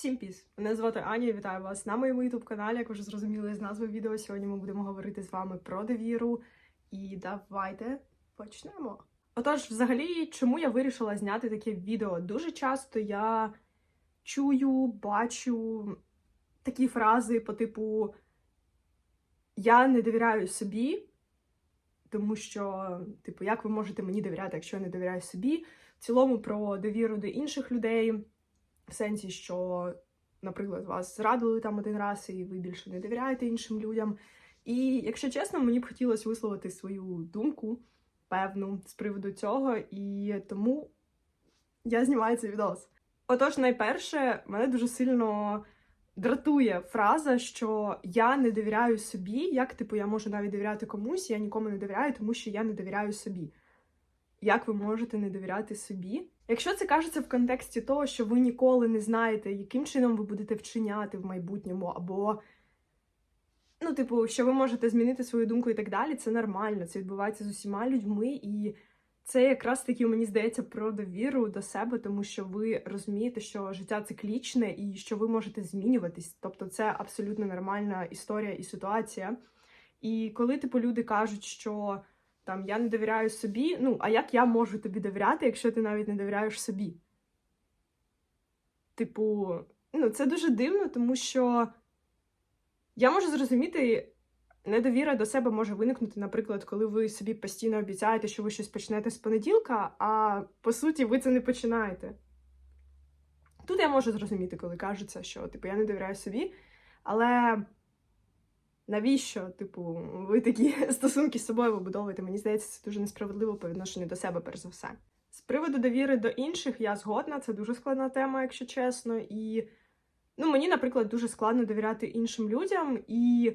Всім піс! Мене звати Аня, і вітаю вас на моєму youtube каналі. Як ви вже зрозуміли з назви відео, сьогодні ми будемо говорити з вами про довіру. І давайте почнемо. Отож, взагалі, чому я вирішила зняти таке відео? Дуже часто я чую, бачу такі фрази по типу Я не довіряю собі, тому що, типу, як ви можете мені довіряти, якщо я не довіряю собі? В цілому про довіру до інших людей. В сенсі, що, наприклад, вас зрадили там один раз, і ви більше не довіряєте іншим людям. І, якщо чесно, мені б хотілося висловити свою думку певну з приводу цього, і тому я знімаю цей відос. Отож, найперше, мене дуже сильно дратує фраза, що я не довіряю собі, як типу я можу навіть довіряти комусь, я нікому не довіряю, тому що я не довіряю собі. Як ви можете не довіряти собі? Якщо це кажеться в контексті того, що ви ніколи не знаєте, яким чином ви будете вчиняти в майбутньому, або, ну, типу, що ви можете змінити свою думку і так далі, це нормально, це відбувається з усіма людьми, і це якраз таки, мені здається, про довіру до себе, тому що ви розумієте, що життя циклічне і що ви можете змінюватись. Тобто, це абсолютно нормальна історія і ситуація. І коли, типу, люди кажуть, що там я не довіряю собі. Ну, а як я можу тобі довіряти, якщо ти навіть не довіряєш собі? Типу, ну, це дуже дивно, тому що я можу зрозуміти, недовіра до себе може виникнути, наприклад, коли ви собі постійно обіцяєте, що ви щось почнете з понеділка, а по суті ви це не починаєте. Тут я можу зрозуміти, коли кажеться, що типу, я не довіряю собі, але навіщо, типу, ви такі стосунки з собою вибудовуєте? Мені здається, це дуже несправедливо по відношенню до себе, перш за все. З приводу довіри до інших, я згодна, це дуже складна тема, якщо чесно. І ну, мені, наприклад, дуже складно довіряти іншим людям. І,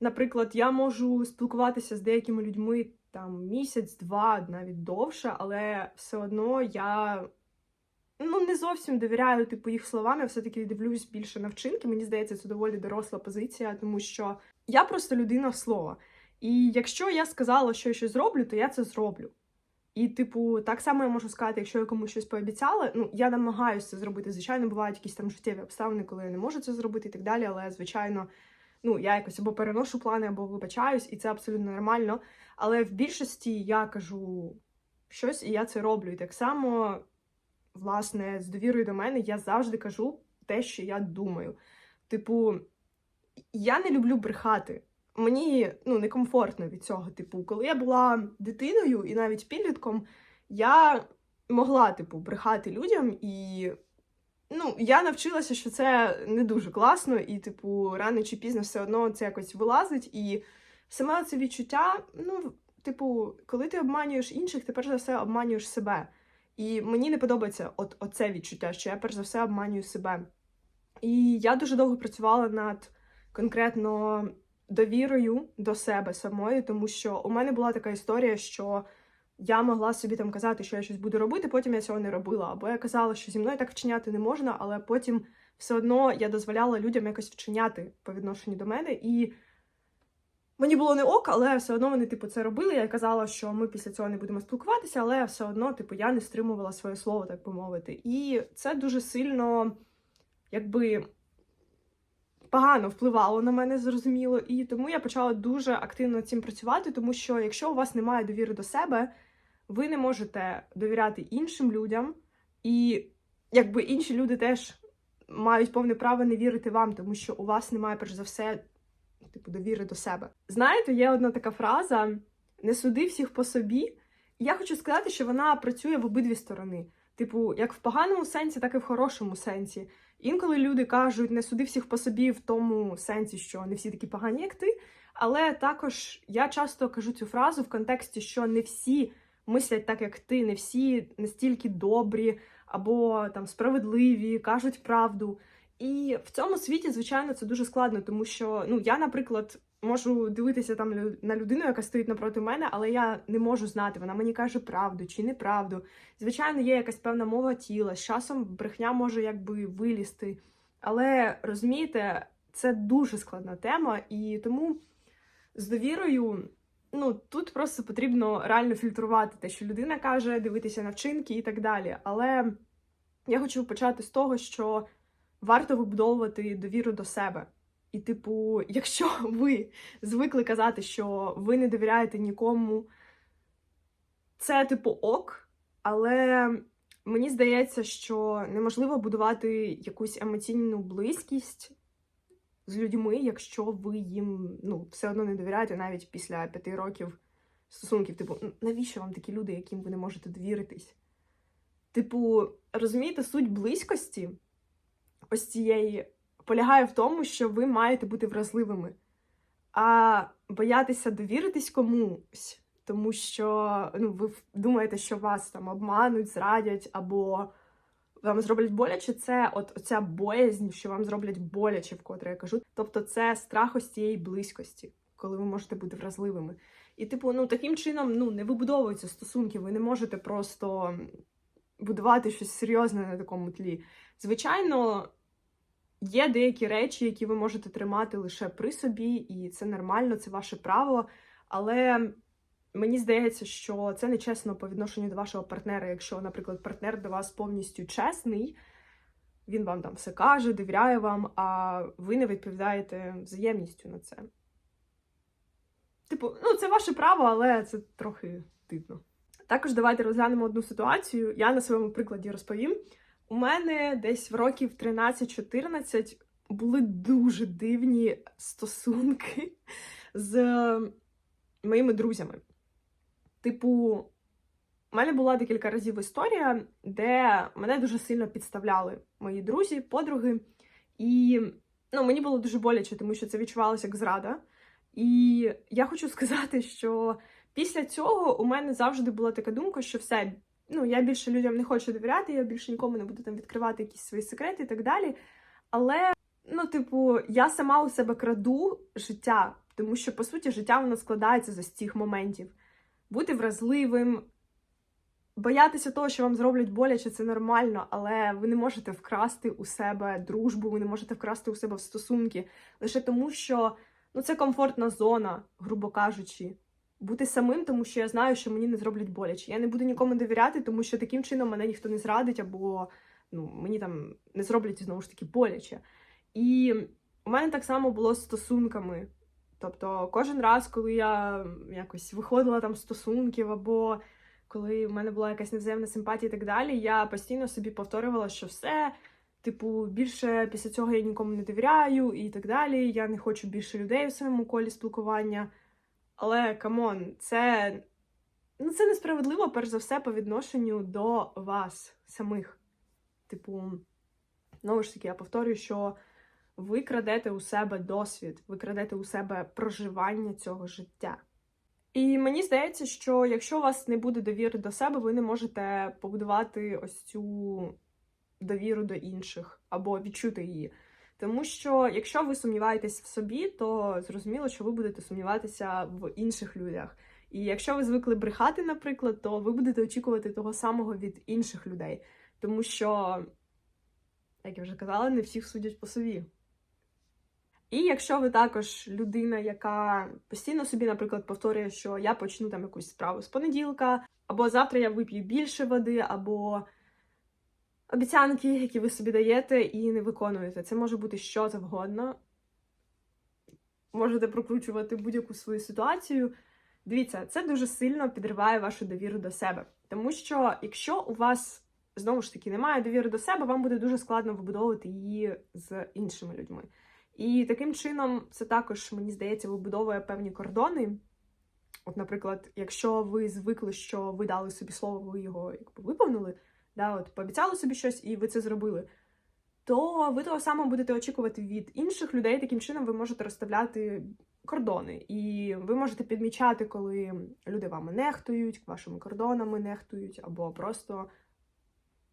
наприклад, я можу спілкуватися з деякими людьми там місяць-два, навіть довше, але все одно я ну, не зовсім довіряю типу їх словам. Я все-таки дивлюсь більше на вчинки. Мені здається, це доволі доросла позиція, тому що я просто людина слова. І якщо я сказала, що я щось зроблю, то я це зроблю. І, типу, так само я можу сказати, якщо я комусь щось пообіцяла, ну я намагаюся це зробити. Звичайно, бувають якісь там життєві обставини, коли я не можу це зробити і так далі. Але, звичайно, ну я якось або переношу плани, або вибачаюсь, і це абсолютно нормально. Але в більшості я кажу щось, і я це роблю. І так само власне, з довірою до мене я завжди кажу те, що я думаю. Типу, я не люблю брехати. Мені ну, некомфортно від цього. Типу, коли я була дитиною і навіть підлітком, я могла, типу, брехати людям, і ну, я навчилася, що це не дуже класно, і, типу, рано чи пізно все одно це якось вилазить. І саме це відчуття, ну, типу, коли ти обманюєш інших, ти перш за все обманюєш себе. І мені не подобається от оце відчуття, що я перш за все обманюю себе. І я дуже довго працювала над конкретно довірою до себе самої, тому що у мене була така історія, що я могла собі там казати, що я щось буду робити, потім я цього не робила. Або я казала, що зі мною так вчиняти не можна, але потім все одно я дозволяла людям якось вчиняти по відношенню до мене. І Мені було не ок, але все одно вони, типу, це робили. Я казала, що ми після цього не будемо спілкуватися, але все одно, типу, я не стримувала своє слово, так би мовити. І це дуже сильно, якби. Погано впливало на мене, зрозуміло, і тому я почала дуже активно цим працювати, тому що якщо у вас немає довіри до себе, ви не можете довіряти іншим людям, і якби інші люди теж мають повне право не вірити вам, тому що у вас немає, перш за все, типу, довіри до себе. Знаєте, є одна така фраза: не суди всіх по собі. Я хочу сказати, що вона працює в обидві сторони. Типу, як в поганому сенсі, так і в хорошому сенсі. Інколи люди кажуть, не суди всіх по собі в тому сенсі, що не всі такі погані, як ти. Але також я часто кажу цю фразу в контексті, що не всі мислять так, як ти, не всі настільки добрі або там справедливі, кажуть правду. І в цьому світі, звичайно, це дуже складно, тому що ну я, наприклад, можу дивитися там на людину, яка стоїть напроти мене, але я не можу знати, вона мені каже правду чи неправду. Звичайно, є якась певна мова тіла. З часом брехня може якби вилізти. Але розумієте, це дуже складна тема, і тому з довірою. Ну, тут просто потрібно реально фільтрувати те, що людина каже, дивитися на вчинки і так далі. Але я хочу почати з того, що варто вибудовувати довіру до себе. І, типу, якщо ви звикли казати, що ви не довіряєте нікому, це типу ок, але мені здається, що неможливо будувати якусь емоційну близькість з людьми, якщо ви їм ну, все одно не довіряєте навіть після п'яти років стосунків. Типу, навіщо вам такі люди, яким ви не можете довіритись? Типу, розумієте, суть близькості ось цієї полягає в тому, що ви маєте бути вразливими, а боятися довіритись комусь, тому що ну, ви думаєте, що вас там обмануть, зрадять або вам зроблять боляче, це от оця боязнь, що вам зроблять боляче, вкотре я кажу. Тобто це страх ось цієї близькості, коли ви можете бути вразливими. І, типу, ну таким чином ну, не вибудовуються стосунки, ви не можете просто будувати щось серйозне на такому тлі. Звичайно, є деякі речі, які ви можете тримати лише при собі, і це нормально, це ваше право. Але мені здається, що це нечесно по відношенню до вашого партнера. Якщо, наприклад, партнер до вас повністю чесний, він вам там все каже, довіряє вам, а ви не відповідаєте взаємністю на це. Типу, ну це ваше право, але це трохи дивно. Також давайте розглянемо одну ситуацію. Я на своєму прикладі розповім. У мене десь в років 13-14 були дуже дивні стосунки з моїми друзями. Типу, у мене була декілька разів історія, де мене дуже сильно підставляли мої друзі, подруги. І ну, мені було дуже боляче, тому що це відчувалося як зрада. І я хочу сказати, що після цього у мене завжди була така думка, що все, ну я більше людям не хочу довіряти, я більше нікому не буду там відкривати якісь свої секрети і так далі. Але, ну, типу, я сама у себе краду життя, тому що, по суті, життя воно складається з цих моментів. Бути вразливим, боятися того, що вам зроблять боляче, це нормально, але ви не можете вкрасти у себе дружбу, ви не можете вкрасти у себе в стосунки лише тому, що ну, це комфортна зона, грубо кажучи. Бути самим, тому що я знаю, що мені не зроблять боляче. Я не буду нікому довіряти, тому що таким чином мене ніхто не зрадить, або ну, мені там не зроблять знову ж таки боляче. І у мене так само було з стосунками. Тобто, кожен раз, коли я якось виходила там стосунків, або коли в мене була якась невзаємна симпатія і так далі, я постійно собі повторювала, що все, типу, більше після цього я нікому не довіряю і так далі. Я не хочу більше людей у своєму колі спілкування. Але камон, це, ну, це несправедливо, перш за все, по відношенню до вас самих. Типу, знову ж таки, я повторюю, що ви крадете у себе досвід, ви крадете у себе проживання цього життя. І мені здається, що якщо у вас не буде довіри до себе, ви не можете побудувати ось цю довіру до інших або відчути її. Тому що якщо ви сумніваєтесь в собі, то зрозуміло, що ви будете сумніватися в інших людях. І якщо ви звикли брехати, наприклад, то ви будете очікувати того самого від інших людей. Тому що, як я вже казала, не всіх судять по собі. І якщо ви також людина, яка постійно собі, наприклад, повторює, що я почну там якусь справу з понеділка, або завтра я вип'ю більше води, або обіцянки, які ви собі даєте і не виконуєте. Це може бути що завгодно. Можете прокручувати будь-яку свою ситуацію. Дивіться, це дуже сильно підриває вашу довіру до себе. Тому що якщо у вас знову ж таки немає довіри до себе, вам буде дуже складно вибудовувати її з іншими людьми. І таким чином це також, мені здається, вибудовує певні кордони. От, наприклад, якщо ви звикли, що ви дали собі слово, ви його якби виповнили, да, от пообіцяли собі щось, і ви це зробили, то ви того самого будете очікувати від інших людей. Таким чином ви можете розставляти кордони. І ви можете підмічати, коли люди вами нехтують, вашими кордонами нехтують, або просто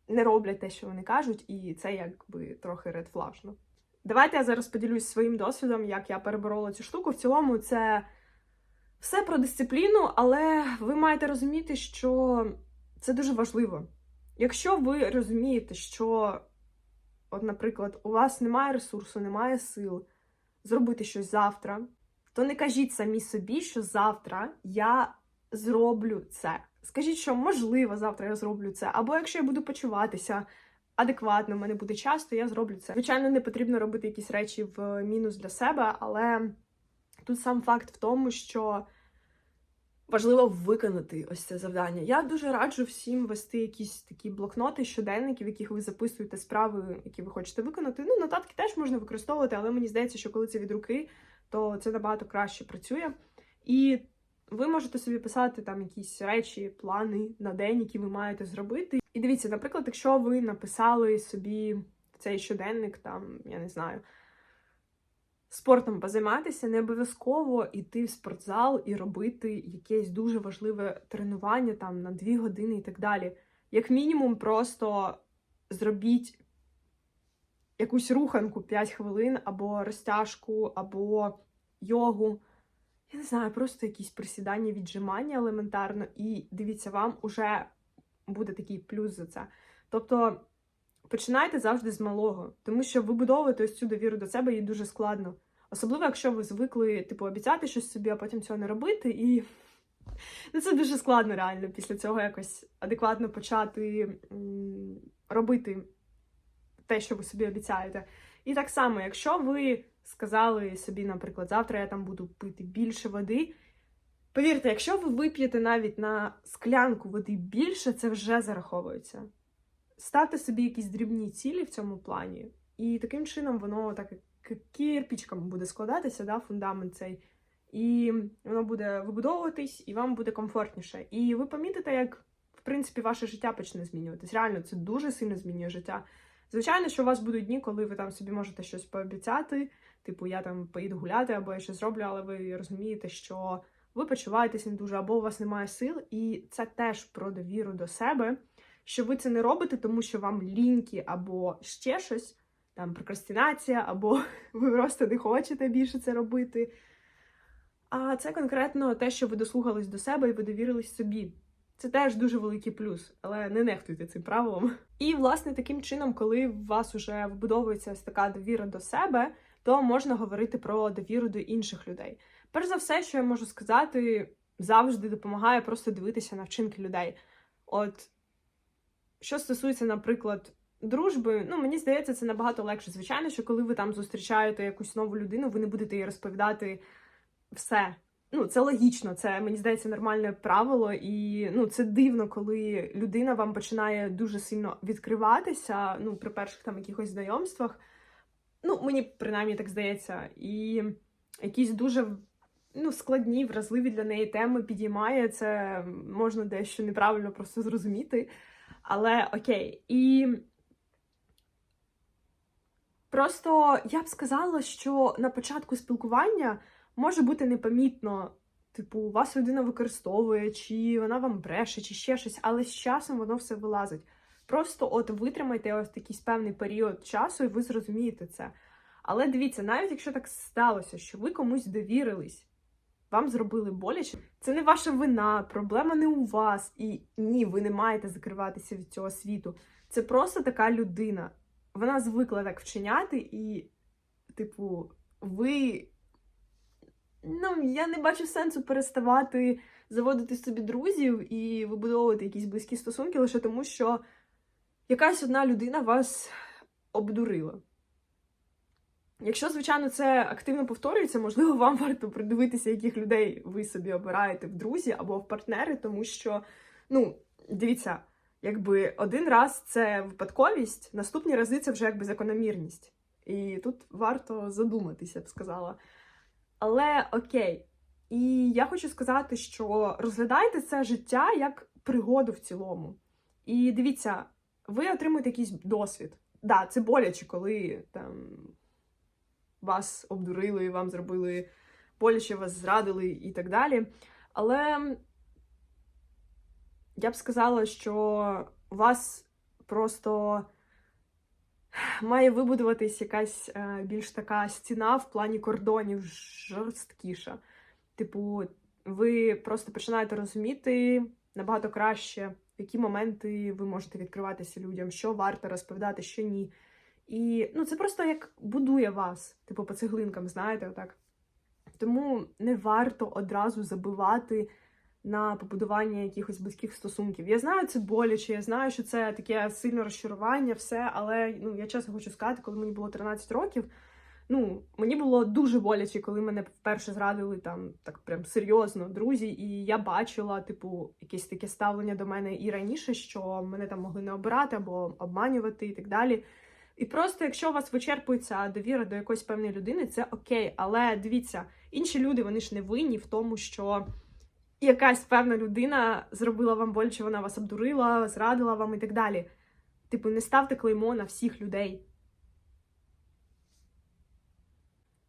не роблять те, що вони кажуть, і це якби трохи редфлажно. Давайте я зараз поділюсь своїм досвідом, як я переборола цю штуку. В цілому, це все про дисципліну, але ви маєте розуміти, що це дуже важливо. Якщо ви розумієте, що, от, наприклад, у вас немає ресурсу, немає сил зробити щось завтра, то не кажіть самі собі, що завтра я зроблю це. Скажіть, що можливо завтра я зроблю це, або якщо я буду почуватися адекватно, в мене буде час, то я зроблю це. Звичайно, не потрібно робити якісь речі в мінус для себе, але тут сам факт в тому, що важливо виконати ось це завдання. Я дуже раджу всім вести якісь такі блокноти, щоденники, в яких ви записуєте справи, які ви хочете виконати. Ну, нотатки теж можна використовувати, але мені здається, що коли це від руки, то це набагато краще працює. І ви можете собі писати там якісь речі, плани на день, які ви маєте зробити. І дивіться, наприклад, якщо ви написали собі цей щоденник, там, я не знаю, спортом позайматися, не обов'язково йти в спортзал і робити якесь дуже важливе тренування там на 2 години і так далі. Як мінімум, просто зробіть якусь руханку 5 хвилин, або розтяжку, або йогу. Я не знаю, просто якісь присідання, віджимання елементарно, і дивіться, вам уже буде такий плюс за це. Тобто починайте завжди з малого, тому що вибудовувати ось цю довіру до себе їй дуже складно. Особливо, якщо ви звикли, типу, обіцяти щось собі, а потім цього не робити. І ну, це дуже складно реально після цього якось адекватно почати робити те, що ви собі обіцяєте. І так само, якщо ви сказали собі, наприклад, завтра я там буду пити більше води. Повірте, якщо ви вип'єте навіть на склянку води більше, це вже зараховується. Ставте собі якісь дрібні цілі в цьому плані, і таким чином воно так кирпичком буде складатися, да, фундамент цей, і воно буде вибудовуватись, і вам буде комфортніше. І ви помітите, як в принципі ваше життя почне змінюватись. Реально, це дуже сильно змінює життя. Звичайно, що у вас будуть дні, коли ви там собі можете щось пообіцяти, типу, я там поїду гуляти або я щось зроблю, але ви розумієте, що ви почуваєтесь не дуже, або у вас немає сил, і це теж про довіру до себе, що ви це не робите, тому що вам ліньки або ще щось, там прокрастинація, або ви просто не хочете більше це робити. А це конкретно те, що ви дослухались до себе і ви довірились собі. Це теж дуже великий плюс, але не нехтуйте цим правилом. І, власне, таким чином, коли у вас вже вбудовується така довіра до себе, то можна говорити про довіру до інших людей. Перш за все, що я можу сказати, завжди допомагає просто дивитися на вчинки людей. От що стосується, наприклад, дружби, ну мені здається, це набагато легше. Звичайно, що коли ви там зустрічаєте якусь нову людину, ви не будете їй розповідати все. Ну, це логічно, це мені здається нормальне правило, і ну це дивно, коли людина вам починає дуже сильно відкриватися. Ну, при перших там якихось знайомствах. Ну, мені принаймні так здається, і якісь дуже ну, складні, вразливі для неї теми підіймає. Це можна дещо неправильно просто зрозуміти. Але окей. І просто я б сказала, що на початку спілкування може бути непомітно, типу, вас людина використовує, чи вона вам бреше, чи ще щось, але з часом воно все вилазить. Просто от витримайте ось якийсь певний період часу, і ви зрозумієте це. Але дивіться, навіть якщо так сталося, що ви комусь довірились, вам зробили боляче, це не ваша вина, проблема не у вас. І ні, ви не маєте закриватися від цього світу. Це просто така людина. Вона звикла так вчиняти, і, типу, ви. Ну, я не бачу сенсу переставати заводити собі друзів і вибудовувати якісь близькі стосунки лише тому, що якась одна людина вас обдурила. Якщо, звичайно, це активно повторюється, можливо, вам варто придивитися, яких людей ви собі обираєте в друзі або в партнери, тому що, ну, дивіться, якби один раз це випадковість, наступні рази це вже якби закономірність. І тут варто задуматися, я б сказала. Але окей. І я хочу сказати, що розглядайте це життя як пригоду в цілому. І дивіться, ви отримуєте якийсь досвід. Да, це боляче, коли там вас обдурили, вам зробили боляче, вас зрадили і так далі. Але я б сказала, що у вас просто має вибудуватись якась е, більш така стіна в плані кордонів жорсткіша. Типу, ви просто починаєте розуміти набагато краще, в які моменти ви можете відкриватися людям, що варто розповідати, що ні. І ну, це просто як будує вас, типу, по цеглинкам, знаєте, отак. Тому не варто одразу забивати на побудування якихось близьких стосунків. Я знаю, це боляче, я знаю, що це таке сильне розчарування, все, але ну я чесно хочу сказати, коли мені було 13 років. Ну, мені було дуже боляче, коли мене вперше зрадили там так прям серйозно друзі, і я бачила, типу, якесь таке ставлення до мене і раніше, що мене там могли не обирати або обманювати і так далі. І просто, якщо у вас вичерпується довіра до якоїсь певної людини, це окей. Але дивіться, інші люди вони ж не винні в тому, що якась певна людина зробила вам боляче, вона вас обдурила, зрадила вам і так далі. Типу, не ставте клеймо на всіх людей.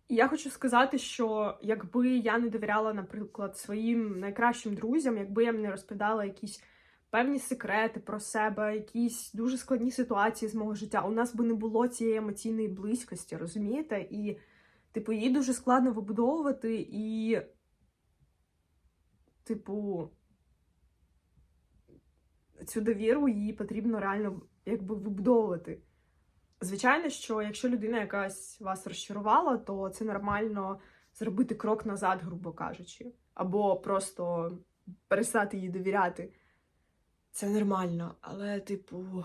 Я хочу сказати, що якби я не довіряла, наприклад, своїм найкращим друзям, якби я не розповідала якісь певні секрети про себе, якісь дуже складні ситуації з мого життя, у нас би не було цієї емоційної близькості, розумієте? І, типу, її дуже складно вибудовувати і, типу, цю довіру її потрібно реально якби вибудовувати. Звичайно, що якщо людина якась вас розчарувала, то це нормально зробити крок назад, грубо кажучи, або просто перестати їй довіряти. Це нормально, але, типу,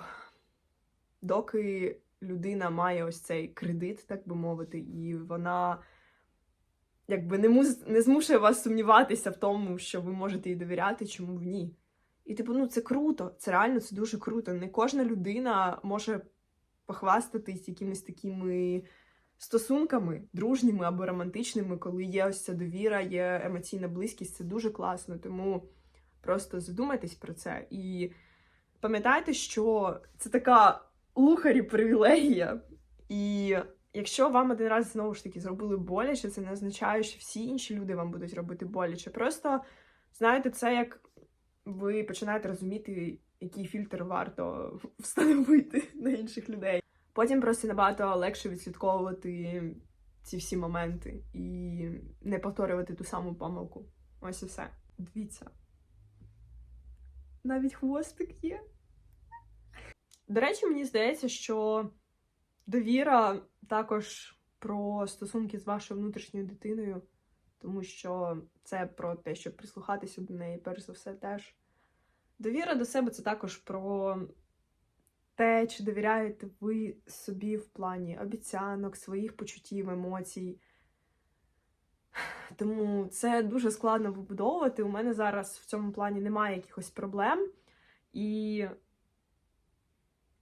доки людина має ось цей кредит, так би мовити, і вона якби не, мус... не змушує вас сумніватися в тому, що ви можете їй довіряти, чому в ні. І, типу, ну це круто, це реально це дуже круто. Не кожна людина може похвастатись якимись такими стосунками, дружніми або романтичними, коли є ось ця довіра, є емоційна близькість, це дуже класно. Тому просто задумайтесь про це. І пам'ятайте, що це така лухарі привілегія. І якщо вам один раз знову ж таки зробили боляче, це не означає, що всі інші люди вам будуть робити боляче. Просто знаєте, це як ви починаєте розуміти, який фільтр варто встановити на інших людей. Потім просто набагато легше відслідковувати ці всі моменти і не повторювати ту саму помилку. Ось і все. Дивіться. Навіть хвостик є. До речі, мені здається, що довіра також про стосунки з вашою внутрішньою дитиною, тому що це про те, щоб прислухатися до неї, перш за все, теж. Довіра до себе це також про те, чи довіряєте ви собі в плані обіцянок, своїх почуттів, емоцій. Тому це дуже складно вибудовувати. У мене зараз в цьому плані немає якихось проблем. І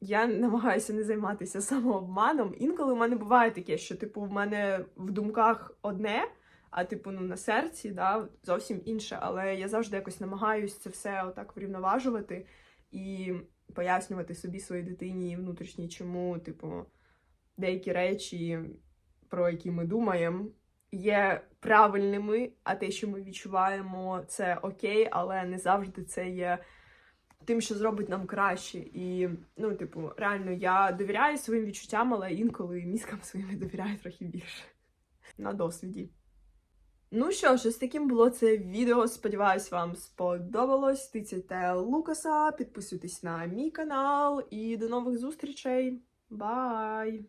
я намагаюся не займатися самообманом. Інколи в мене буває таке, що, типу, в мене в думках одне, а типу, ну, на серці да, зовсім інше. Але я завжди якось намагаюся це все отак врівноважувати і пояснювати собі своїй дитині внутрішній, чому, типу, деякі речі, про які ми думаємо, є правильними, а те, що ми відчуваємо, це окей, але не завжди це є тим, що зробить нам краще. І, ну, типу, реально, я довіряю своїм відчуттям, але інколи мізкам своїм довіряю трохи більше. На досвіді. Ну що ж, ось таким було це відео. Сподіваюсь, вам сподобалось. Тицяйте Лукаса, підписуйтесь на мій канал і до нових зустрічей. Бай!